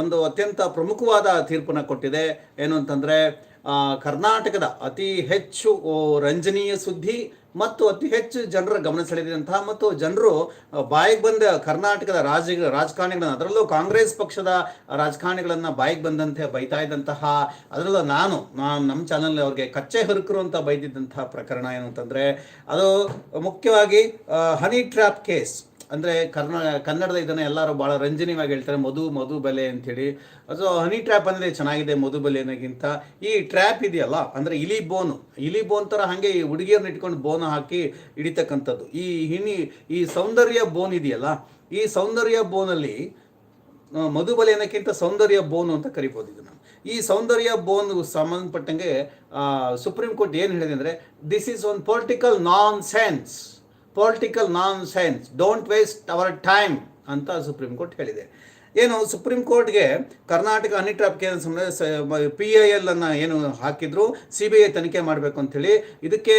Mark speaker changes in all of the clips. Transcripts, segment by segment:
Speaker 1: ಒಂದು ಅತ್ಯಂತ ಪ್ರಮುಖವಾದ ತೀರ್ಪನ್ನು ಕೊಟ್ಟಿದೆ. ಏನು ಅಂತಂದರೆ ಕರ್ನಾಟಕದ ಅತಿ ಹೆಚ್ಚು ರಂಜನೀಯ ಸುದ್ದಿ ಮತ್ತು ಅತಿ ಹೆಚ್ಚು ಜನರ ಗಮನ ಸೆಳೆದಿದಂತಹ ಮತ್ತು ಜನರು ಬಾಯಿಗೆ ಬಂದ ಕರ್ನಾಟಕದ ರಾಜ ರಾಜಕಾರಣಿಗಳನ್ನು, ಅದರಲ್ಲೂ ಕಾಂಗ್ರೆಸ್ ಪಕ್ಷದ ರಾಜಕಾರಣಿಗಳನ್ನು ಬಾಯಿಗೆ ಬಂದಂತೆ ಬೈತಾ ಇದ್ದಂತಹ, ಅದರಲ್ಲೂ ನಾನು ನಾನು ನಮ್ಮ ಚಾನಲ್ ಅವ್ರಿಗೆ ಕಚ್ಚೆ ಹುರುಕರು ಅಂತ ಬೈದಿದ್ದಂತಹ ಪ್ರಕರಣ ಏನು ಅಂತಂದರೆ, ಅದು ಮುಖ್ಯವಾಗಿ ಹನಿ ಟ್ರ್ಯಾಪ್ ಕೇಸ್. ಅಂದರೆ ಕರ್ನಾ ಕನ್ನಡದ ಇದನ್ನು ಎಲ್ಲರೂ ಭಾಳ ರಂಜನೀಯವಾಗಿ ಹೇಳ್ತಾರೆ. ಮಧು ಮಧು ಬಲೆ ಹೇಳಿ ಸೊ ಹನಿ ಟ್ರ್ಯಾಪ್ ಅಂದ್ರೆ ಚೆನ್ನಾಗಿದೆ, ಮಧು ಈ ಟ್ರ್ಯಾಪ್ ಇದೆಯಲ್ಲ, ಅಂದರೆ ಇಲಿ ಬೋನು ಇಲಿ ಬೋನ್ ಥರ ಹಾಗೆ ಈ ಹುಡುಗಿಯರ್ನ ಇಟ್ಕೊಂಡು ಬೋನ್ ಹಾಕಿ ಹಿಡಿತಕ್ಕಂಥದ್ದು. ಈ ಹಿನಿ, ಈ ಸೌಂದರ್ಯ ಬೋನ್ ಇದೆಯಲ್ಲ, ಈ ಸೌಂದರ್ಯ ಬೋನಲ್ಲಿ ಮಧು ಬಲೆ ಅನ್ನೋಕ್ಕಿಂತ ಸೌಂದರ್ಯ ಬೋನು ಅಂತ ಕರಿಬೋದು ಇದನ್ನು. ಈ ಸೌಂದರ್ಯ ಬೋನ್ ಸಂಬಂಧಪಟ್ಟಂಗೆ ಸುಪ್ರೀಂ ಕೋರ್ಟ್ ಏನು ಹೇಳಿದೆ ಅಂದರೆ this is one political nonsense political nonsense don't waste our time ಅಂತ ಸುಪ್ರೀಂ ಕೋರ್ಟ್ ಹೇಳಿದೆ. ಏನು ಸುಪ್ರೀಂ ಕೋರ್ಟ್ಗೆ ಕರ್ನಾಟಕ ಅನಿಟ್ರಾಪ್ ಕೇಂದ್ರ ಸಂಬಂಧ ಪಿ ಐ ಎಲ್ ಅನ್ನ ಏನು ಹಾಕಿದ್ರು ಸಿ ಬಿ ಐ ತನಿಖೆ ಮಾಡಬೇಕು ಅಂತೇಳಿ. ಇದಕ್ಕೆ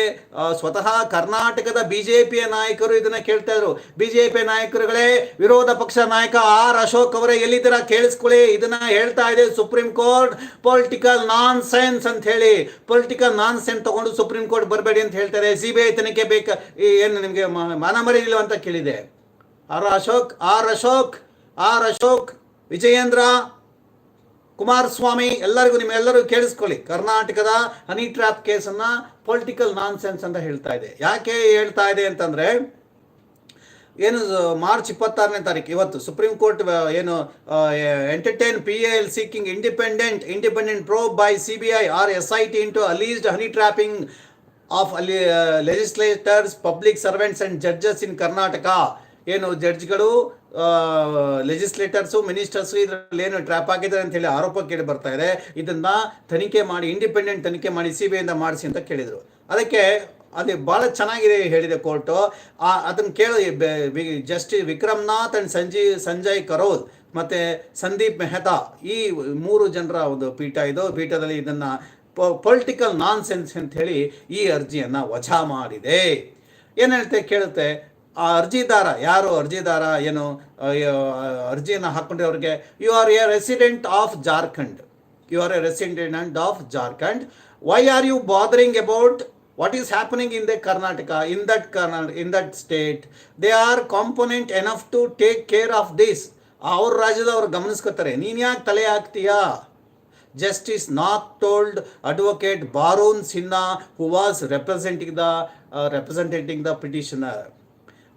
Speaker 1: ಸ್ವತಃ ಕರ್ನಾಟಕದ ಬಿಜೆಪಿಯ ನಾಯಕರು ಇದನ್ನ ಕೇಳ್ತಾ ಇದ್ರು. ಬಿಜೆಪಿ ನಾಯಕರುಗಳೇ, ವಿರೋಧ ಪಕ್ಷ ನಾಯಕ ಆರ್ ಅಶೋಕ್ ಅವರೇ ಎಲ್ಲಿದ್ದೀರಾ ಕೇಳಿಸ್ಕೊಳ್ಳಿ. ಇದನ್ನ ಹೇಳ್ತಾ ಇದೆ supreme court political nonsense ಅಂತ ಹೇಳಿ. ಪೊಲಿಟಿಕಲ್ ನಾನ್ ಸೈನ್ಸ್ ತಗೊಂಡು ಸುಪ್ರೀಂ ಕೋರ್ಟ್ ಬರಬೇಡಿ ಅಂತ ಹೇಳ್ತಾರೆ ಸಿ ಬಿ ಐ ತನಿಖೆ ಬೇಕು ಏನು ನಿಮಗೆ ಮಾನ ಮರಿಲಿಲ್ಲ ಅಂತ ಕೇಳಿದೆ. R Ashok R Ashok. R Ashok, Vijayendra, Kumaraswamy, ಎಲ್ಲರಿಗೂ ನಿಮ್ಮೆಲ್ಲರೂ ಕೇಳಿಸ್ಕೊಳ್ಳಿ. ಕರ್ನಾಟಕದ ಹನಿ ಟ್ರ್ಯಾಪ್ ಕೇಸನ್ನು ಪೊಲಿಟಿಕಲ್ ನಾನ್ ಸೆನ್ಸ್ ಅಂತ ಹೇಳ್ತಾ ಇದೆ. ಯಾಕೆ ಹೇಳ್ತಾ ಇದೆ ಅಂತಂದರೆ, ಏನು ಮಾರ್ಚ್ ಇಪ್ಪತ್ತಾರನೇ ತಾರೀಕು ಇವತ್ತು ಸುಪ್ರೀಂ ಕೋರ್ಟ್ ಏನು entertain P L seeking independent independent probe by C B I R S I T into alleged honey trapping of ಅಲ್ಲಿ legislators public servants and judges in Karnataka ಏನು ಜಡ್ಜ್ಗಳು ಲೆಜಿಸ್ಲೇಟರ್ಸು ಮಿನಿಸ್ಟರ್ಸು ಇದರಲ್ಲಿ ಏನು trap ಆಗಿದ್ದಾರೆ ಅಂತ ಹೇಳಿ ಆರೋಪ ಕೇಳಿ ಬರ್ತಾ ಇದೆ. ಇದನ್ನ ತನಿಖೆ ಮಾಡಿ ಇಂಡಿಪೆಂಡೆಂಟ್ ತನಿಖೆ ಮಾಡಿ ಸಿ ಬಿ ಮಾಡಿಸಿ ಅಂತ ಕೇಳಿದರು. ಅದಕ್ಕೆ ಅದು ಭಾಳ ಚೆನ್ನಾಗಿದೆ ಹೇಳಿದೆ ಕೋರ್ಟು. ಅದನ್ನು ಕೇಳಿ ಜಸ್ಟಿಸ್ ವಿಕ್ರಮ್ನಾಥ್ ಅಂಡ್ ಸಂಜೀವ್ ಸಂಜಯ್ ಕರೋಲ್ ಮತ್ತು ಸಂದೀಪ್ ಮೆಹ್ತಾ ಈ ಮೂರು ಜನರ ಒಂದು ಪೀಠ ಇದು. ಪೀಠದಲ್ಲಿ ಇದನ್ನು ಪೊಲಿಟಿಕಲ್ ನಾನ್ ಸೆನ್ಸ್ ಅಂತ ಹೇಳಿ ಈ ಅರ್ಜಿಯನ್ನು ವಜಾ ಮಾಡಿದೆ. ಏನು ಹೇಳ್ತೆ ಕೇಳುತ್ತೆ? ಆ ಅರ್ಜಿದಾರ ಯಾರು ಅರ್ಜಿದಾರ ಏನು ಅರ್ಜಿಯನ್ನ ಹಾಕೊಂಡ್ರೆ ಅವ್ರಿಗೆ you are a resident of Jharkhand you are a resident of Jharkhand why are you bothering about what is happening in the Karnataka in that ಕರ್ನಾ in that state they are component enough to take care of this ಅವ್ರ ರಾಜ್ಯದವ್ರು ಗಮನಿಸ್ಕೋತಾರೆ, ನೀನು ಯಾಕೆ ತಲೆ ಹಾಕ್ತೀಯಾ? Justice Nath told advocate Barun Sinha who was representing the representing the petitioner.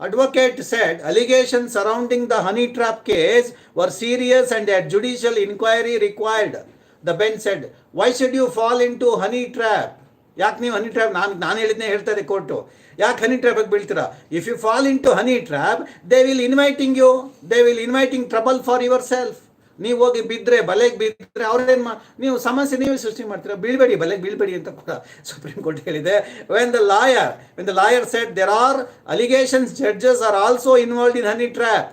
Speaker 1: Advocate said allegations surrounding the honey trap case were serious and a judicial inquiry required. The bench said, Why should you fall into honey trap? ಯಾಕೆ ನೀವು honey trap ನಾನು ನಾನು ಹೇಳಿದ್ನೇ ಹೇಳ್ತಾ ಇದೆ court ಯಾಕೆ honey ಟ್ರ್ಯಾಪಿಗೆ ಬೀಳ್ತೀರಾ if you fall into honey trap they will inviting you they will inviting trouble for yourself ನೀವು ಹೋಗಿ ಬಿದ್ದರೆ ಬಲೆಗೆ ಬಿದ್ದರೆ ಅವ್ರೇನು ಮಾ, ನೀವು ಸಮಸ್ಯೆ ನೀವೇ ಸೃಷ್ಟಿ ಮಾಡ್ತೀರಾ? ಬೀಳ್ಬೇಡಿ, ಬಲೆಗೆ ಬೀಳ್ಬೇಡಿ ಅಂತ ಕೂಡ ಸುಪ್ರೀಂ ಕೋರ್ಟ್ ಹೇಳಿದೆ. When the lawyer when the lawyer said there are allegations judges are also involved in honey trap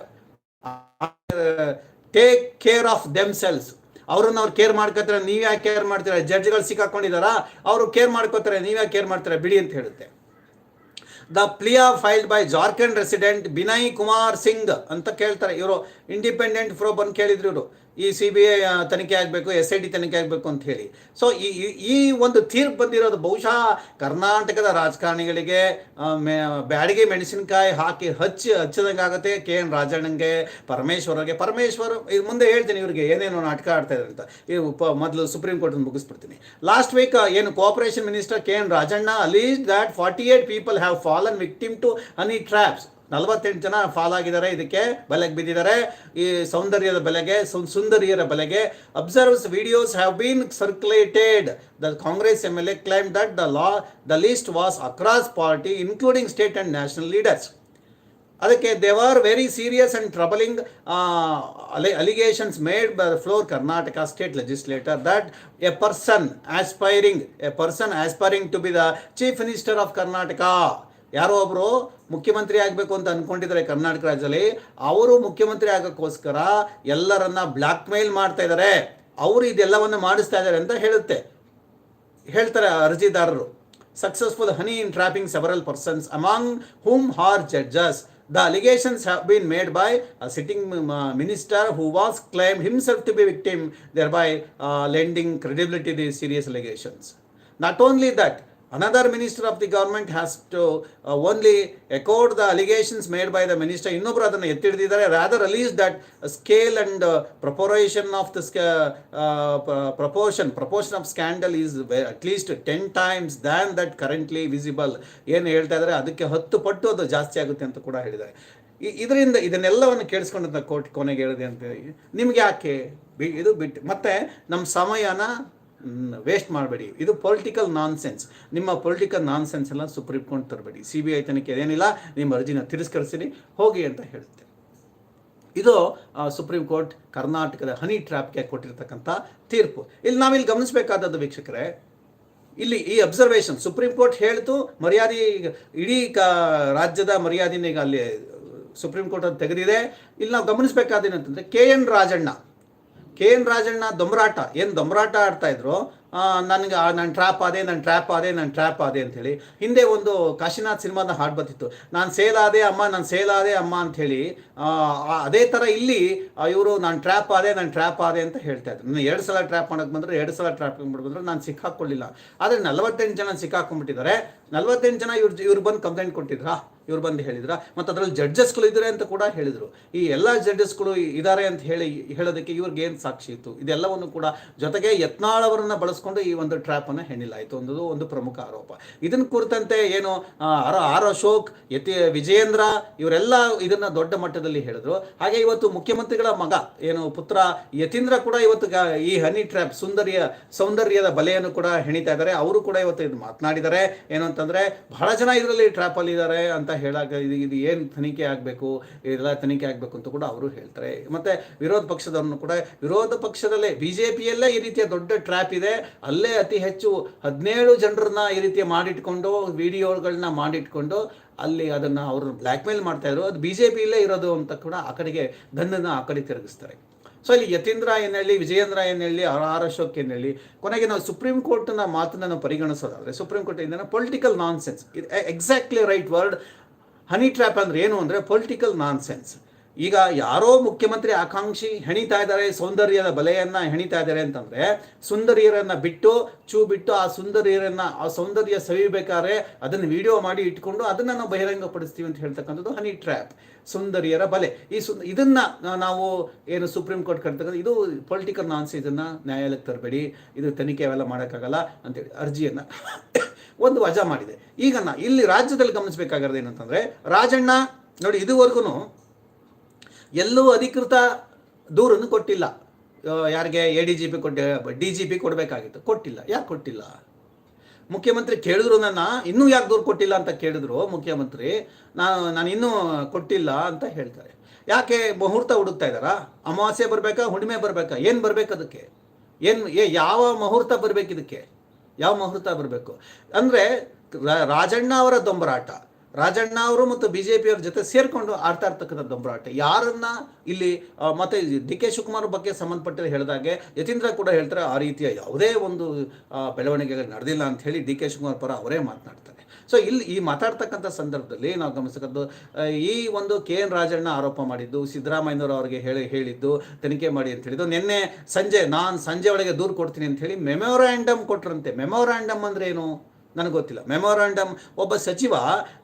Speaker 1: take care of themselves ಅವ್ರನ್ನ ಅವ್ರು ಕೇರ್ ಮಾಡ್ಕೋತಾರೆ ನೀವು ಯಾಕೆ ಕೇರ್ ಮಾಡ್ತೀರಾ ಜಡ್ಜ್ಗಳು ಸಿಕ್ಕಾಕೊಂಡಿದಾರಾ ಅವರು ಕೇರ್ ಮಾಡ್ಕೋತಾರೆ ನೀವು ಯಾಕೆ ಕೇರ್ ಮಾಡ್ತೀರಾ? ಬಿಡಿ ಅಂತ ಹೇಳುತ್ತೆ. The plea filed by Jharkhand resident Binay Kumar Singh ಅಂತ ಕೇಳ್ತಾರೆ. ಇವರು ಇಂಡಿಪೆಂಡೆಂಟ್ ಫ್ರೋಬ್ ಬಂದು ಕೇಳಿದ್ರು ಇವರು. ಈ ಸಿ ಬಿ ಐ ತನಿಖೆ ಆಗಬೇಕು ಎಸ್ ಐ ಟಿ ತನಿಖೆ ಆಗಬೇಕು ಅಂತ ಹೇಳಿ. ಸೊ ಈ, ಈ- ಒಂದು ತೀರ್ಪು ಬಂದಿರೋದು ಬಹುಶಃ ಕರ್ನಾಟಕದ ರಾಜಕಾರಣಿಗಳಿಗೆ ಬ್ಯಾಡಿಗೆ ಮೆಣಸಿನಕಾಯಿ ಹಾಕಿ ಹಚ್ಚಿ ಹಚ್ಚಿದಂಗೆ ಆಗುತ್ತೆ. ಕೆ ಎನ್ ರಾಜಣ್ಣಂಗೆ, ಪರಮೇಶ್ವರ್ಗೆ, ಪರಮೇಶ್ವರ್, ಇದು ಮುಂದೆ ಹೇಳ್ತೀನಿ ಇವರಿಗೆ ಏನೇನು ನಾಟಕ ಆಡ್ತಾ ಇದ್ದಾರೆ ಅಂತ. ಈ ಪ ಮೊದಲು ಸುಪ್ರೀಂ ಕೋರ್ಟ್ ಮುಗಿಸ್ಬಿಡ್ತೀನಿ. ಲಾಸ್ಟ್ ವೀಕ್ ಏನು cooperation minister K N Rajanna alleges that forty eight people have fallen victim to honey traps ನಲವತ್ತೆಂಟು ಜನ ಫಾಲ್ ಆಗಿದ್ದಾರೆ. ಇದಕ್ಕೆ ಬೆಲೆಗೆ ಬಿದ್ದಿದ್ದಾರೆ. ಈ ಸೌಂದರ್ಯದ ಬೆಲೆಗೆ ಸುಂದರಿಯರ ಬೆಲೆಗೆ observes videos have been circulated the Congress M L A claim that the law the list was across party including state and national leaders ಅದಕ್ಕೆ they are very serious and troubling allegations made by floor Karnataka state legislator that a person aspiring a person aspiring to be the chief minister of Karnataka ಯಾರೋ ಒಬ್ಬರು ಮುಖ್ಯಮಂತ್ರಿ ಆಗಬೇಕು ಅಂತ ಅನ್ಕೊಂಡಿದ್ದಾರೆ ಕರ್ನಾಟಕ ರಾಜ್ಯದಲ್ಲಿ, ಅವರು ಮುಖ್ಯಮಂತ್ರಿ ಆಗೋಕ್ಕೋಸ್ಕರ ಎಲ್ಲರನ್ನ ಬ್ಲ್ಯಾಕ್ ಮೇಲ್ ಮಾಡ್ತಾ ಇದ್ದಾರೆ. ಅವರು ಇದೆಲ್ಲವನ್ನು ಮಾಡಿಸ್ತಾ ಇದ್ದಾರೆ ಅಂತ ಹೇಳುತ್ತೆ. ಹೇಳ್ತಾರೆ ಅರ್ಜಿದಾರರು successful honey entrapping several persons among whom are judges the allegations have been made by sitting minister who was claim himself to be victim thereby lending credibility the serious allegations not only allegations. Another minister of the government has to uh, only accord the allegations made by the minister. ಇನ್ನೊಬ್ಬರು ಅದನ್ನು ಎತ್ತಿಡಿದಿದ್ದಾರೆ uh, proportion of the sca- uh, p- proportion proportion of scandal is ve- at least 10 times than that currently visible ಏನು ಹೇಳ್ತಾ ಇದ್ದಾರೆ ಅದಕ್ಕೆ ಹತ್ತು ಪಟ್ಟು ಅದು ಜಾಸ್ತಿ ಆಗುತ್ತೆ ಅಂತ ಕೂಡ ಹೇಳಿದ್ದಾರೆ ಇದರಿಂದ ಇದನ್ನೆಲ್ಲವನ್ನು ಕೇಳಿಸ್ಕೊಂಡಂತ ಕೋರ್ಟ್ ಕೊನೆಗೆ ಹೇಳಿದೆ ಅಂತ ನಿಮ್ಗೆ ಯಾಕೆ ಬಿ- ಇದು ಬಿಟ್ಟು ಮತ್ತೆ ನಮ್ಮ ಸಮಯನ ವೇಸ್ಟ್ ಮಾಡಬೇಡಿ. ಇದು ಪೊಲಿಟಿಕಲ್ ನಾನ್ಸೆನ್ಸ್ ನಿಮ್ಮ ಪೊಲಿಟಿಕಲ್ ನಾನ್ಸೆನ್ಸ್ ಎಲ್ಲ ಸುಪ್ರೀಂ ಕೋರ್ಟ್ ತರಬೇಡಿ. ಸಿ ಬಿ ಐ ತನಿಖೆ ಏನಿಲ್ಲ, ನಿಮ್ಮ ಅರ್ಜಿನ ತಿರಸ್ಕರಿಸಿರಿ, ಹೋಗಿ ಅಂತ ಹೇಳುತ್ತೆ. ಇದು ಸುಪ್ರೀಂ ಕೋರ್ಟ್ ಕರ್ನಾಟಕದ ಹನಿ ಟ್ರ್ಯಾಪ್ಗೆ ಕೊಟ್ಟಿರ್ತಕ್ಕಂಥ ತೀರ್ಪು. ಇಲ್ಲಿ ನಾವಿಲ್ಲಿ ಗಮನಿಸಬೇಕಾದದ್ದು ವೀಕ್ಷಕರೇ, ಇಲ್ಲಿ ಈ ಅಬ್ಸರ್ವೇಷನ್ ಸುಪ್ರೀಂ ಕೋರ್ಟ್ ಹೇಳ್ತು, ಮರ್ಯಾದೆ ಇಡೀ ಕ, ರಾಜ್ಯದ ಮರ್ಯಾದಿನ ಈಗ ಅಲ್ಲಿ ಸುಪ್ರೀಂ ಕೋರ್ಟ್ ಅದು ತೆಗೆದಿದೆ. ಇಲ್ಲಿ ನಾವು ಗಮನಿಸಬೇಕಾದೇನಂತಂದರೆ K N Rajanna K N Rajanna ದೊಂಬರಾಟ ಏನು ದೊಂಬರಾಟ ಆಡ್ತಾ ಇದ್ರು? ನನಗೆ ನನ್ನ ಟ್ರ್ಯಾಪ್ ಆದೆ ನನ್ನ ಟ್ರ್ಯಾಪ್ ಆದೆ ನನ್ನ ಟ್ರ್ಯಾಪ್ ಆದೆ ಅಂತೇಳಿ ಹಿಂದೆ ಒಂದು ಕಾಶಿನಾಥ್ ಸಿನಿಮಾದ ಹಾಡು ಬರ್ತಿತ್ತು. ನಾನು ಸೇಲ್ ಆದೆ, ಅಮ್ಮ, ನಾನು ಸೇಲ್ ಆದೆ, ಅಮ್ಮ ಅಂಥೇಳಿ. ಅದೇ ಥರ ಇಲ್ಲಿ ಇವರು ನಾನು ಟ್ರ್ಯಾಪ್ ಆದೆ, ನಾನು ಟ್ರ್ಯಾಪ್ ಆದೆ ಅಂತ ಹೇಳ್ತಾ ಇದ್ರು. ನಾನು ಎರಡು ಸಲ ಟ್ರ್ಯಾಪ್ ಮಾಡೋಕೆ ಬಂದರೆ, ಎರಡು ಸಲ ಟ್ರ್ಯಾಪ್ ಬಂದ್ರೆ ನಾನು ಸಿಕ್ಕಾಕೊಳ್ಳಿಲ್ಲ ಆದರೆ ನಲವತ್ತೆಂಟು ಜನ ಸಿಕ್ಕಾಕೊಂಡ್ಬಿಟ್ಟಿದ್ದಾರೆ. ನಲವತ್ತೆಂಟು ಜನ ಇವ್ರು ಇವ್ರು ಬಂದು ಕಂಪ್ಲೇಂಟ್ ಕೊಟ್ಟಿದ್ರಾ? ಇವ್ರು ಬಂದು ಹೇಳಿದ್ರ. ಮತ್ತು ಅದರಲ್ಲಿ ಜಡ್ಜಸ್ಗಳು ಇದ್ದಾರೆ ಅಂತ ಕೂಡ ಹೇಳಿದರು. ಈ ಎಲ್ಲ ಜಡ್ಜಸ್ಗಳು ಇದ್ದಾರೆ ಅಂತ ಹೇಳಿ ಹೇಳೋದಕ್ಕೆ ಇವ್ರಿಗೆ ಏನು ಸಾಕ್ಷಿ ಇತ್ತು? ಇದೆಲ್ಲವನ್ನು ಕೂಡ ಜೊತೆಗೆ ಯತ್ನಾಳ್ ಬಳಸ್ಕೊಂಡು ಈ ಒಂದು ಟ್ರ್ಯಾಪನ್ನು ಹೆಣಿಲಾಯಿತು ಅನ್ನೋದು ಒಂದು ಪ್ರಮುಖ ಆರೋಪ. ಇದನ್ನ ಕುರಿತಂತೆ ಏನು ಆರೋ ಅಶೋಕ್, ಯತಿ, ವಿಜಯೇಂದ್ರ ಇವರೆಲ್ಲ ಇದನ್ನ ದೊಡ್ಡ ಮಟ್ಟದಲ್ಲಿ ಹೇಳಿದ್ರು. ಹಾಗೆ ಇವತ್ತು ಮುಖ್ಯಮಂತ್ರಿಗಳ ಮಗ, ಏನು, ಪುತ್ರ ಯತೀಂದ್ರ ಕೂಡ ಇವತ್ತು ಈ ಹನಿ ಟ್ರ್ಯಾಪ್ ಸುಂದರಿಯ, ಸೌಂದರ್ಯದ ಬಲೆಯನ್ನು ಕೂಡ ಹೆಣಿತಾ ಇದ್ದಾರೆ ಅವರು ಕೂಡ ಇವತ್ತು ಇದು ಮಾತನಾಡಿದ್ದಾರೆ ಏನು ಅಂತಂದ್ರೆ ಬಹಳ ಜನ ಇದರಲ್ಲಿ ಟ್ರ್ಯಾಪ್ ಅಲ್ಲಿ ಇದ್ದಾರೆ ಅಂತ ಹೇಳಾಗ ಇದು ಇದು ಏನು ತನಿಖೆ ಆಗಬೇಕು, ಇದೆಲ್ಲ ತನಿಖೆ ಆಗಬೇಕು ಅಂತ ಕೂಡ ಅವರು ಹೇಳ್ತಾರೆ. ಮತ್ತೆ ವಿರೋಧ ಪಕ್ಷದವ್ರನ್ನು ಕೂಡ, ವಿರೋಧ ಪಕ್ಷದಲ್ಲೇ ಬಿ ಜೆ ಪಿಯಲ್ಲೇ ಈ ರೀತಿಯ ದೊಡ್ಡ ಟ್ರ್ಯಾಪ್ ಇದೆ. ಅಲ್ಲೇ ಅತಿ ಹೆಚ್ಚು ಹದಿನೇಳು ಜನರನ್ನ ಈ ರೀತಿಯ ಮಾಡಿಟ್ಕೊಂಡು ವಿಡಿಯೋಗಳನ್ನ ಮಾಡಿಟ್ಕೊಂಡು ಅಲ್ಲಿ ಅದನ್ನು ಅವರು ಬ್ಲ್ಯಾಕ್ ಮೇಲ್ ಮಾಡ್ತಾ ಇದ್ರು. ಅದು ಪಿಯಲ್ಲೇ ಇರೋದು ಅಂತ ಕೂಡ ಆ ಕಡೆಗೆ ದಂಧನ ಆ ಕಡೆ ತಿರುಗಿಸ್ತಾರೆ. ಸೊ ಇಲ್ಲಿ ಯತೀಂದ್ರ ಏನು ಹೇಳಿ ವಿಜಯೇಂದ್ರ ಏನು ಹೇಳಿ ಆರ್ ಅಶೋಕ್ ಏನು ಹೇಳಿ ಕೊನೆಗೆ ನಾವು ಸುಪ್ರೀಂ ಕೋರ್ಟ್ನ ಮಾತನ್ನ ನಾವು ಪರಿಗಣಿಸೋದಾದ್ರೆ ಸುಪ್ರೀಂ ಕೋರ್ಟ್ ಇಂದ political nonsense exactly right word honey trap ಅಂದ್ರೆ ಏನು ಅಂದ್ರೆ ಪೊಲಿಟಿಕಲ್ ನಾನ್ ಸೆನ್ಸ್ ಈಗ ಯಾರೋ ಮುಖ್ಯಮಂತ್ರಿ ಆಕಾಂಕ್ಷಿ ಹೆಣಿತಾ ಇದ್ದಾರೆ, ಸೌಂದರ್ಯದ ಬಲೆಯನ್ನ ಹೆಣಿತಾ ಇದ್ದಾರೆ ಅಂತಂದ್ರೆ ಸುಂದರಿಯರನ್ನ ಬಿಟ್ಟು, ಚೂ ಬಿಟ್ಟು ಆ ಸುಂದರಿಯರನ್ನ, ಆ ಸೌಂದರ್ಯ ಸವಿಬೇಕಾದ್ರೆ ಅದನ್ನ ವಿಡಿಯೋ ಮಾಡಿ ಇಟ್ಕೊಂಡು ಅದನ್ನ ನಾವು ಬಹಿರಂಗಪಡಿಸ್ತೀವಿ ಅಂತ ಹೇಳ್ತಕ್ಕಂಥದ್ದು ಹನಿ ಟ್ರ್ಯಾಪ್ ಸುಂದರಿಯರ ಬಲೆ. ಈ ಸು ಇದನ್ನ ನಾವು ಏನು ಸುಪ್ರೀಂ ಕೋರ್ಟ್ ಕರ್ತಕ್ಕಂಥ ಇದು ಪೊಲಿಟಿಕಲ್ ನಾನ್ಸ್ ಇದನ್ನ ನ್ಯಾಯಾಲಯಕ್ಕೆ ತರಬೇಡಿ, ಇದು ತನಿಖೆ ಅವೆಲ್ಲ ಮಾಡೋಕ್ಕಾಗಲ್ಲ ಅಂತೇಳಿ ಅರ್ಜಿಯನ್ನ ಒಂದು ವಜಾ ಮಾಡಿದೆ. ಈಗ ನಾ ಇಲ್ಲಿ ರಾಜ್ಯದಲ್ಲಿ ಗಮನಿಸಬೇಕಾಗಿರೋದು ಏನಂತಂದ್ರೆ, ರಾಜಣ್ಣ ನೋಡಿ ಇದುವರೆಗೂ ಎಲ್ಲೂ ಅಧಿಕೃತ ದೂರನ್ನು ಕೊಟ್ಟಿಲ್ಲ. ಯಾರಿಗೆ? ಎ ಡಿ ಜಿ ಪಿ ಕೊಟ್ಟ ಡಿ ಜಿ ಪಿ ಕೊಡಬೇಕಾಗಿತ್ತು. ಕೊಟ್ಟಿಲ್ಲ. ಯಾಕೆ ಕೊಟ್ಟಿಲ್ಲ? ಮುಖ್ಯಮಂತ್ರಿ ಕೇಳಿದ್ರು ನನ್ನ, ಇನ್ನೂ ಯಾಕೆ ದೂರು ಕೊಟ್ಟಿಲ್ಲ ಅಂತ ಕೇಳಿದ್ರು ಮುಖ್ಯಮಂತ್ರಿ. ನಾನು ನಾನು ಇನ್ನೂ ಕೊಟ್ಟಿಲ್ಲ ಅಂತ ಹೇಳ್ತಾರೆ. ಯಾಕೆ? ಮುಹೂರ್ತ ಹುಡುಕ್ತಾ ಇದ್ದಾರಾ? ಅಮಾವಾಸ್ಯೆ ಬರಬೇಕಾ? ಹುಣ್ಣಿಮೆ ಬರಬೇಕಾ? ಏನು ಬರಬೇಕು ಅದಕ್ಕೆ? ಏನು, ಏ, ಯಾವ ಮುಹೂರ್ತ ಬರ್ಬೇಕು ಇದಕ್ಕೆ ಯಾವ ಮುಹೂರ್ತ ಬರಬೇಕು? ಅಂದರೆ ರಾಜಣ್ಣ ಅವರ ದೊಂಬರಾಟ. ರಾಜಣ್ಣ ಅವರು ಮತ್ತು ಬಿ ಜೆ ಪಿಯವ್ರ ಜೊತೆ ಸೇರಿಕೊಂಡು ಆಡ್ತಾ ಇರ್ತಕ್ಕಂಥ ದೊಂಬರಾಟ. ಯಾರನ್ನ ಇಲ್ಲಿ ಮತ್ತೆ ಡಿ ಕೆ ಶಿವಕುಮಾರ್ ಬಗ್ಗೆ ಸಂಬಂಧಪಟ್ಟರೆ ಹೇಳಿದಾಗೆ ಯತೀಂದ್ರ ಕೂಡ ಹೇಳ್ತಾರೆ, ಆ ರೀತಿಯ ಯಾವುದೇ ಒಂದು ಬೆಳವಣಿಗೆಗಳು ನಡೆದಿಲ್ಲ ಅಂತ ಹೇಳಿ ಡಿ ಕೆ ಶಿವಕುಮಾರ್ ಪರ ಅವರೇ ಮಾತನಾಡ್ತಾರೆ. ಸೊ ಇಲ್ಲಿ ಈ ಮಾತಾಡ್ತಕ್ಕಂಥ ಸಂದರ್ಭದಲ್ಲಿ ನಾವು ಗಮನಿಸಕ್ಕದ್ದು ಈ ಒಂದು ಕೆ ಎನ್ ರಾಜಣ್ಣ ಆರೋಪ ಮಾಡಿದ್ದು, ಸಿದ್ದರಾಮಯ್ಯನವರು ಅವರಿಗೆ ಹೇಳಿ, ಹೇಳಿದ್ದು, ತನಿಖೆ ಮಾಡಿ ಅಂತ ಹೇಳಿದ್ದು, ನಿನ್ನೆ ಸಂಜೆ, ನಾನು ಸಂಜೆ ಒಳಗೆ ದೂರು ಕೊಡ್ತೀನಿ ಅಂತ ಹೇಳಿ ಮೆಮೊರಾಂಡಮ್ ಕೊಟ್ರಂತೆ. ಮೆಮೊರಾಂಡಮ್ ಅಂದ್ರೆ ಏನು? ನನಗೆ ಗೊತ್ತಿಲ್ಲ. ಮೆಮೊರಾಂಡಮ್ ಒಬ್ಬ ಸಚಿವ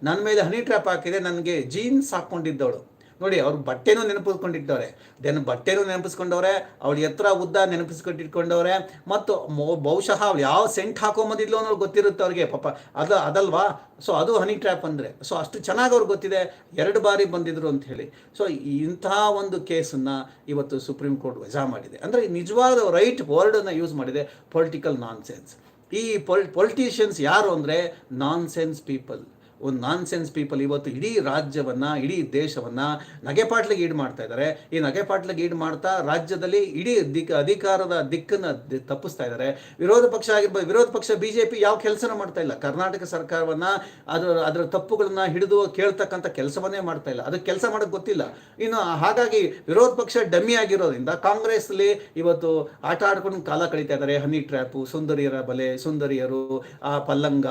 Speaker 1: ನನ್ನ ಮೇಲೆ ಹನಿ ಟ್ರ್ಯಾಪ್ ಹಾಕಿದೆ, ನನಗೆ ಜೀನ್ಸ್ ಹಾಕ್ಕೊಂಡಿದ್ದವಳು. ನೋಡಿ, ಅವ್ರ ಬಟ್ಟೆನೂ ನೆನಪಿಸ್ಕೊಂಡಿದ್ದವ್ರೆ. ದೆನ್ ಬಟ್ಟೆನೂ ನೆನಪಿಸ್ಕೊಂಡವ್ರೆ, ಅವಳು ಎತ್ತರ ಉದ್ದ ನೆನಪಿಸ್ಕೊಂಡಿಟ್ಕೊಂಡವ್ರೆ ಮತ್ತು ಬಹುಶಃ ಅವಳು ಯಾವ ಸೆಂಟ್ ಹಾಕೊಂಬಂದಿದ್ಲು ಅನ್ನೋದು ಗೊತ್ತಿರುತ್ತೆ ಅವ್ರಿಗೆ, ಪಾಪ. ಅದ, ಅದಲ್ವಾ? ಸೊ, ಅದು ಹನಿ ಟ್ರ್ಯಾಪ್ ಅಂದರೆ. ಸೊ, ಅಷ್ಟು ಚೆನ್ನಾಗಿ ಅವ್ರಿಗೆ ಗೊತ್ತಿದೆ. ಎರಡು ಬಾರಿ ಬಂದಿದ್ರು ಅಂತ ಹೇಳಿ. ಸೊ ಇಂತಹ ಒಂದು ಕೇಸನ್ನು ಇವತ್ತು ಸುಪ್ರೀಂ ಕೋರ್ಟ್ ವಜಾ ಮಾಡಿದೆ. ಅಂದರೆ, ನಿಜವಾದ ರೈಟ್ ವರ್ಡನ್ನು ಯೂಸ್ ಮಾಡಿದೆ ಪೊಲಿಟಿಕಲ್ ನಾನ್ ಸೆನ್ಸ್ ಈ ಪೊಲ್ ಪೊಲಿಟಿಷಿಯನ್ಸ್ ಯಾರು ಅಂದರೆ ನಾನ್ ಸೆನ್ಸ್ ಪೀಪಲ್ ಒಂದು ನಾನ್ ಸೆನ್ಸ್ ಪೀಪಲ್ ಇವತ್ತು ಇಡೀ ರಾಜ್ಯವನ್ನ, ಇಡೀ ದೇಶವನ್ನ ನಗೆಪಾಟ್ಲಿಗೆ ಈಡ್ ಮಾಡ್ತಾ ಇದ್ದಾರೆ ಈ ನಗೆಪಾಟ್ಲಿಗೆ ಈಡ್ ಮಾಡ್ತಾ ರಾಜ್ಯದಲ್ಲಿ ಇಡೀ ದಿಕ್, ಅಧಿಕಾರದ ದಿಕ್ಕನ್ನು ತಪ್ಪಿಸ್ತಾ ಇದ್ದಾರೆ ವಿರೋಧ ಪಕ್ಷ ಆಗಿರ್ಬೋದು ವಿರೋಧ ಪಕ್ಷ ಬಿಜೆಪಿ ಯಾವ ಕೆಲಸನ ಮಾಡ್ತಾ ಇಲ್ಲ. ಕರ್ನಾಟಕ ಸರ್ಕಾರವನ್ನ ಅದರ ಅದರ ತಪ್ಪುಗಳನ್ನ ಹಿಡಿದು ಕೇಳ್ತಕ್ಕಂಥ ಕೆಲಸವನ್ನೇ ಮಾಡ್ತಾ ಇಲ್ಲ. ಅದಕ್ಕೆ ಕೆಲಸ ಮಾಡೋಕ್ಕೆ ಗೊತ್ತಿಲ್ಲ. ಇನ್ನು ಹಾಗಾಗಿ ವಿರೋಧ ಪಕ್ಷ ಡಮ್ಮಿ ಆಗಿರೋದ್ರಿಂದ ಕಾಂಗ್ರೆಸ್ಲಿ ಇವತ್ತು ಆಟ ಆಡ್ಕೊಂಡು ಕಾಲ ಕಳೀತಾ ಇದ್ದಾರೆ ಹನಿ ಟ್ರ್ಯಾಪು, ಸುಂದರಿಯರ ಬಲೆ, ಸುಂದರಿಯರು, ಆ ಪಲ್ಲಂಗ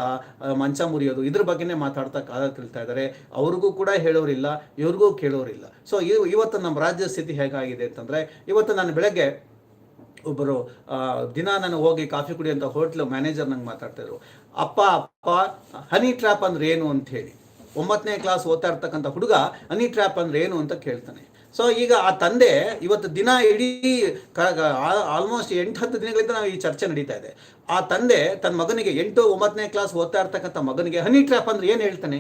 Speaker 1: ಮಂಚ ಮುರಿಯೋದು ಇದ್ರ ಬಗ್ಗೆನೇ ಮಾತಾಡ್ತಾರೆ ಮಾತಾಡ್ತಾ ಕಾಲ ತಿಳ್ತಾ ಇದ್ದಾರೆ. ಅವ್ರಿಗೂ ಕೂಡ ಹೇಳೋರಿಲ್ಲ, ಇವ್ರಿಗೂ ಕೇಳೋರಿಲ್ಲ. ಸೊ ಇವತ್ತು ನಮ್ಮ ರಾಜ್ಯ ಸ್ಥಿತಿ ಹೇಗಾಗಿದೆ ಅಂತಂದರೆ, ಇವತ್ತು ನಾನು ಬೆಳಗ್ಗೆ ಒಬ್ಬರು ದಿನ ನಾನು ಹೋಗಿ ಕಾಫಿ ಕುಡಿಯೋಂಥ ಹೋಟ್ಲು ಮ್ಯಾನೇಜರ್ ನಂಗೆ ಮಾತಾಡ್ತಾಯಿದ್ರು ಅಪ್ಪ ಅಪ್ಪ, ಹನಿ ಟ್ರ್ಯಾಪ್ ಅಂದ್ರೆ ಏನು? ಅಂತ ಹೇಳಿ. ಒಂಬತ್ತನೇ ಕ್ಲಾಸ್ ಓದ್ತಾ ಇರ್ತಕ್ಕಂಥ ಹುಡುಗ, ಹನಿ ಟ್ರ್ಯಾಪ್ ಅಂದ್ರೆ ಏನು? ಅಂತ ಕೇಳ್ತಾನೆ. ಸೊ ಈಗ ಆ ತಂದೆ ಇವತ್ತು ದಿನ ಇಡೀ ಆಲ್ಮೋಸ್ಟ್ ಎಂಟು ಹತ್ತು ದಿನಗಳಿಂದ ನಾವು ಈ ಚರ್ಚೆ ನಡೀತಾ ಇದೆ. ಆ ತಂದೆ ತನ್ನ ಮಗನಿಗೆ ಎಂಟು ಒಂಬತ್ತನೇ ಕ್ಲಾಸ್ ಓದ್ತಾ ಇರ್ತಕ್ಕಂಥ ಮಗನಿಗೆ ಹನಿ ಟ್ರ್ಯಾಪ್ ಅಂದ್ರೆ ಏನು ಹೇಳ್ತಾನೆ?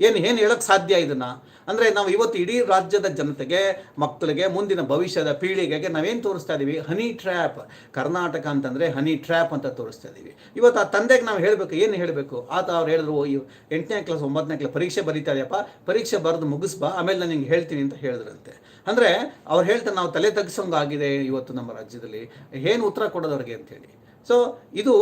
Speaker 1: ಏನು ಏನು ಹೇಳಕ್ಕೆ ಸಾಧ್ಯ ಇದನ್ನ? ಅಂದ್ರೆ ನಾವು ಇವತ್ತು ಇಡೀ ರಾಜ್ಯದ ಜನತೆಗೆ ಮಕ್ಕಳಿಗೆ ಮುಂದಿನ ಭವಿಷ್ಯದ ಪೀಳಿಗೆಗೆ ನಾವೇನು ತೋರಿಸ್ತಾ ಇದ್ದೀವಿ ಹನಿ ಟ್ರ್ಯಾಪ್. ಕರ್ನಾಟಕ ಅಂತಂದ್ರೆ ಹನಿ ಟ್ರ್ಯಾಪ್ ಅಂತ ತೋರಿಸ್ತಾ ಇದ್ದೀವಿ ಇವತ್ತು ಆ ತಂದೆಗೆ ನಾವು ಹೇಳಬೇಕು. ಏನು ಹೇಳಬೇಕು? ಆತ ಅವ್ರು ಹೇಳಿದ್ರು "ಓ, ಎಂಟನೇ ಕ್ಲಾಸ್ ಒಂಬತ್ತನೇ ಕ್ಲಾಸ್ ಪರೀಕ್ಷೆ ಬರೀತಾ ಇದೆಯಪ್ಪ ಪರೀಕ್ಷೆ ಬರೆದು ಮುಗಿಸ್ಬಾ. ಆಮೇಲೆ ನಾನು ನಿಂಗೆ ಹೇಳ್ತೀನಿ ಅಂತ ಹೇಳಿದ್ರಂತೆ. ಅಂದ್ರೆ ಅವ್ರು ಹೇಳ್ತಾರೆ ನಾವು ತಲೆ ತಗ್ಸೋಂಗಾಗಿದೆ ಇವತ್ತು ನಮ್ಮ ರಾಜ್ಯದಲ್ಲಿ. ಏನು ಉತ್ತರ ಕೊಡೋದವ್ರಿಗೆ ಅಂತೇಳಿ. ಸೊ ಇದು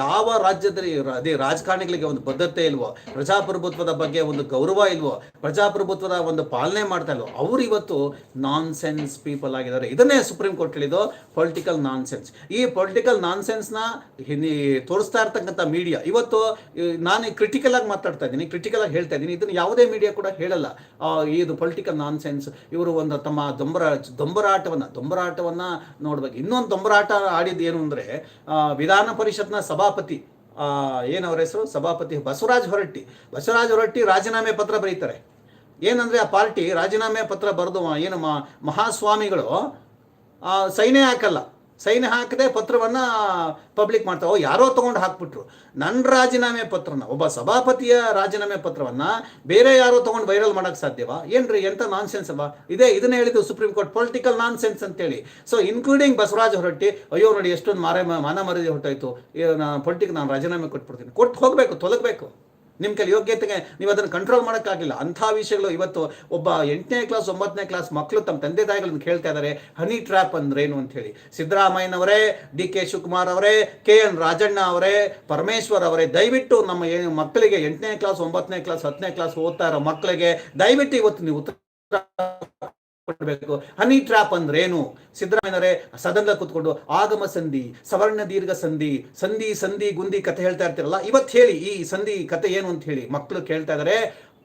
Speaker 1: ಯಾವ ರಾಜ್ಯದಲ್ಲಿ ಅದೇ ರಾಜಕಾರಣಿಗಳಿಗೆ ಒಂದು ಬದ್ಧತೆ ಇಲ್ವೋ, ಪ್ರಜಾಪ್ರಭುತ್ವದ ಬಗ್ಗೆ ಒಂದು ಗೌರವ ಇಲ್ವೋ, ಪ್ರಜಾಪ್ರಭುತ್ವದ ಒಂದು ಪಾಲನೆ ಮಾಡ್ತಾ ಇಲ್ವೋ, ಅವ್ರು ಇವತ್ತು ನಾನ್ ಸೆನ್ಸ್ ಪೀಪಲ್ ಆಗಿದ್ದಾರೆ. ಇದನ್ನೇ ಸುಪ್ರೀಂ ಕೋರ್ಟ್ ಹೇಳಿದ್ದು ಪೊಲಿಟಿಕಲ್ ನಾನ್ ಸೆನ್ಸ್ ಈ ಪೊಲಿಟಿಕಲ್ ನಾನ್ ಸೆನ್ಸ್ನ ತೋರಿಸ್ತಾ ಇರ್ತಕ್ಕಂಥ ಮೀಡಿಯಾ ಇವತ್ತು ನಾನು ಕ್ರಿಟಿಕಲ್ ಆಗಿ ಮಾತಾಡ್ತಾ ಇದ್ದೀನಿ ಕ್ರಿಟಿಕಲ್ ಆಗಿ ಹೇಳ್ತಾ ಇದ್ದೀನಿ, ಇದನ್ನು ಯಾವುದೇ ಮೀಡಿಯಾ ಕೂಡ ಹೇಳಲ್ಲ. ಇದು ಪೊಲಿಟಿಕಲ್ ನಾನ್ ಸೆನ್ಸ್ ಇವರು ಒಂದು ತಮ್ಮ ದೊಂಬರ, ದೊಂಬರಾಟವನ್ನ ದೊಂಬರಾಟವನ್ನ ನೋಡ್ಬೇಕು. ಇನ್ನೊಂದು ದೊಂಬರಾಟ ಆಡಿದ್ದು ಏನು ಅಂದರೆ ವಿಧಾನ ಪರಿಷತ್ನ ಸಭಾಪತಿ ಆ, ಏನು ಅವ್ರ ಹೆಸರು? ಸಭಾಪತಿ ಬಸವರಾಜ್ ಹೊರಟ್ಟಿ. ಬಸವರಾಜ್ ಹೊರಟ್ಟಿ ರಾಜೀನಾಮೆ ಪತ್ರ ಬರೀತಾರೆ. ಏನಂದ್ರೆ ಆ ಪಾರ್ಟಿ ರಾಜೀನಾಮೆ ಪತ್ರ ಬರೆದು ಏನು ಮಹಾಸ್ವಾಮಿಗಳು ಸೈನೇ ಹಾಕಲ್ಲ. ಸೈನ್ ಹಾಕದೆ ಪತ್ರವನ್ನ ಪಬ್ಲಿಕ್ ಮಾಡ್ತಾರೆ ಯಾರೋ ತಗೊಂಡು ಹಾಕ್ಬಿಟ್ರು. ನನ್ನ ರಾಜೀನಾಮೆ ಪತ್ರನ, ಒಬ್ಬ ಸಭಾಪತಿಯ ರಾಜೀನಾಮೆ ಪತ್ರವನ್ನ ಬೇರೆ ಯಾರೋ ತಗೊಂಡು ವೈರಲ್ ಮಾಡಕ್ ಸಾಧ್ಯವಾ? ಏನ್ರಿ, ಎಂತ ನಾನ್ ಸೆನ್ಸ್ ಅಲ್ವಾ? ಇದೇ, ಇದನ್ನ ಹೇಳಿದ್ದು supreme court political nonsense ಅಂತೇಳಿ. ಸೊ ಇನ್ಕ್ಲೂಡಿಂಗ್ ಬಸವರಾಜ್ ಹೊರಟ್ಟಿ, ಅಯ್ಯೋ ನೋಡಿ, ಎಷ್ಟೊಂದು ಮಾರ ಮಾನ ಮರ್ಯಾದೆ ಹೊರಟಾಯ್ತು. ಪೊಲಿಟಿಕ್ ನಾನು ರಾಜೀನಾಮೆ ಕೊಟ್ಬಿಡ್ತೀನಿ. ಕೊಟ್ಟು ಹೋಗ್ಬೇಕು, ತೊಲಗಬೇಕು. ನಿಮ್ಮ ಕೈಲಿ ಯೋಗ್ಯತೆಗೆ ನೀವು ಅದನ್ನು ಕಂಟ್ರೋಲ್ ಮಾಡೋಕ್ಕಾಗಿಲ್ಲ. ಅಂಥ ವಿಷಯಗಳು ಇವತ್ತು ಒಬ್ಬ ಎಂಟನೇ ಕ್ಲಾಸ್ ಒಂಬತ್ತನೇ ಕ್ಲಾಸ್ ಮಕ್ಕಳು ತಮ್ಮ ತಂದೆ ತಾಯಿಗಳನ್ನು ಕೇಳ್ತಾ ಇದ್ದಾರೆ ಹನಿ ಟ್ರ್ಯಾಪ್ ಅಂದ್ರೇನು? ಅಂತ ಹೇಳಿ ಸಿದ್ದರಾಮಯ್ಯನವರೇ, ಡಿ ಕೆ ಶಿವಕುಮಾರ್ ಅವರೇ, ಕೆ ಎನ್ ರಾಜಣ್ಣ ಅವರೇ, ಪರಮೇಶ್ವರ್ ಅವರೇ, ದಯವಿಟ್ಟು ನಮ್ಮ ಮಕ್ಕಳಿಗೆ ಎಂಟನೇ ಕ್ಲಾಸ್ ಒಂಬತ್ತನೇ ಕ್ಲಾಸ್ ಹತ್ತನೇ ಕ್ಲಾಸ್ ಓದ್ತಾ ಇರೋ ಮಕ್ಕಳಿಗೆ ದಯವಿಟ್ಟು ಇವತ್ತು ನೀವು ಉತ್ತರ ಕೊಡಬೇಕು. ಹನಿ ಟ್ರ್ಯಾಪ್ ಏನು ಸಿದ್ದರಾಮಯ್ಯನವರೇ, ಸದನದಲ್ಲಿ ಕೂತ್ಕೊಂಡು ಆಗಮ ಸಂಧಿ, ಸವರ್ಣ ದೀರ್ಘ ಸಂಧಿ ಸಂಧಿ ಸಂಧಿ ಗುಂದಿ ಕತೆ ಹೇಳ್ತಾ ಇರ್ತೀರಲ್ಲ, ಇವತ್ತು ಹೇಳಿ, ಈ ಸಂಧಿ ಕತೆ ಏನು ಅಂತ ಹೇಳಿ. ಮಕ್ಕಳು ಕೇಳ್ತಾ ಇದಾರೆ,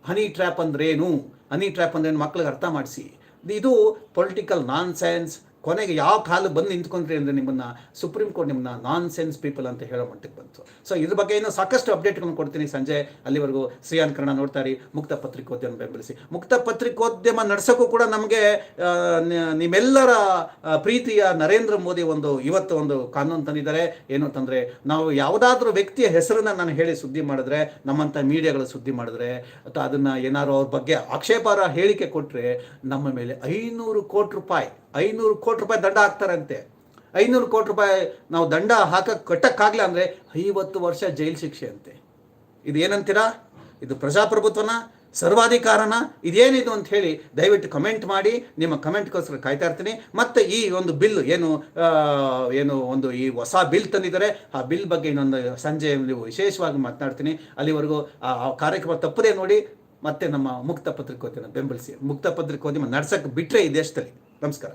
Speaker 1: ಹನಿ ಟ್ರ್ಯಾಪ್ ಅಂದ್ರೇನು? ಹನಿ ಟ್ರ್ಯಾಪ್ ಅಂದ್ರೇನು? ಮಕ್ಳಿಗೆ ಅರ್ಥ ಮಾಡಿಸಿ. ಇದು ಪೊಲಿಟಿಕಲ್ ನಾನ್ ಸೆನ್ಸ್ ಕೊನೆಗೆ ಯಾವ ಕಾಲು ಬಂದು ನಿಂತ್ಕೊಂಡ್ರಿ ಅಂದರೆ ನಿಮ್ಮನ್ನ ಸುಪ್ರೀಂ ಕೋರ್ಟ್ ನಿಮ್ಮನ್ನ ನಾನ್ ಸೆನ್ಸ್ ಪೀಪಲ್ ಅಂತ ಹೇಳೋ ಮಟ್ಟಕ್ಕೆ ಬಂತು. ಸೊ ಇದ್ರ ಬಗ್ಗೆ ಇನ್ನೂ ಸಾಕಷ್ಟು ಅಪ್ಡೇಟ್ಗಳನ್ನು ಕೊಡ್ತೀನಿ. ಸಂಜೆ ಅಲ್ಲಿವರೆಗೂ ಶ್ರೀಯಾನ್ ಕನ್ನಡ ನೋಡ್ತಾ ಮುಕ್ತ ಪತ್ರಿಕೋದ್ಯಮ ಬೆಂಬಲಿಸಿ. ಮುಕ್ತ ಪತ್ರಿಕೋದ್ಯಮ ನಡೆಸೋಕ್ಕೂ ಕೂಡ ನಮಗೆ ನಿಮ್ಮೆಲ್ಲರ ಪ್ರೀತಿಯ ನರೇಂದ್ರ ಮೋದಿ ಒಂದು ಇವತ್ತು ಒಂದು ಕಾನೂನು ತಂದಿದ್ದಾರೆ. ಏನು ಅಂತಂದರೆ, ನಾವು ಯಾವುದಾದ್ರೂ ವ್ಯಕ್ತಿಯ ಹೆಸರನ್ನ ನಾನು ಹೇಳಿ ಸುದ್ದಿ ಮಾಡಿದ್ರೆ ನಮ್ಮಂಥ ಮೀಡಿಯಾಗಳು ಸುದ್ದಿ ಮಾಡಿದ್ರೆ, ಅಥವಾ ಅದನ್ನು ಏನಾದ್ರು ಅವ್ರ ಬಗ್ಗೆ ಆಕ್ಷೇಪಾರ ಹೇಳಿಕೆ ಕೊಟ್ಟರೆ ನಮ್ಮ ಮೇಲೆ ಐನೂರು ಕೋಟಿ ರೂಪಾಯಿ ಐನೂರು ಕೋಟಿ ರೂಪಾಯಿ ದಂಡ ಹಾಕ್ತಾರಂತೆ. ಐನೂರು ಕೋಟಿ ರೂಪಾಯಿ ನಾವು ದಂಡ ಹಾಕಕ್ಕೆ ಕಟ್ಟಕ್ಕಾಗಲ್ಲ ಅಂದರೆ ಐವತ್ತು ವರ್ಷ ಜೈಲು ಶಿಕ್ಷೆ ಅಂತೆ. ಇದು ಏನಂತೀರಾ? ಇದು ಪ್ರಜಾಪ್ರಭುತ್ವನ ಸರ್ವಾಧಿಕಾರನ? ಇದೇನಿದು ಅಂತ ಹೇಳಿ ದಯವಿಟ್ಟು ಕಮೆಂಟ್ ಮಾಡಿ. ನಿಮ್ಮ ಕಮೆಂಟ್ಗೋಸ್ಕರ ಕಾಯ್ತಾ ಇರ್ತೀನಿ. ಮತ್ತೆ ಈ ಒಂದು ಬಿಲ್ ಏನು ಏನು ಒಂದು ಈ ಹೊಸ ಬಿಲ್ ತಂದಿದ್ದಾರೆ, ಆ ಬಿಲ್ ಬಗ್ಗೆ ಇನ್ನೊಂದು ಸಂಜೆ ನೀವು ವಿಶೇಷವಾಗಿ ಮಾತನಾಡ್ತೀನಿ. ಅಲ್ಲಿವರೆಗೂ ಆ ಕಾರ್ಯಕ್ರಮ ತಪ್ಪದೇ ನೋಡಿ ಮತ್ತೆ ನಮ್ಮ ಮುಕ್ತ ಪತ್ರಿಕೋದ್ಯಮ ಬೆಂಬಲಿಸಿ. ಮುಕ್ತ ಪತ್ರಿಕೋದ್ಯಮ ನಡ್ಸಕ್ಕೆ ಬಿಟ್ಟರೆ ಈ ದೇಶದಲ್ಲಿ ನಮಸ್ಕಾರ.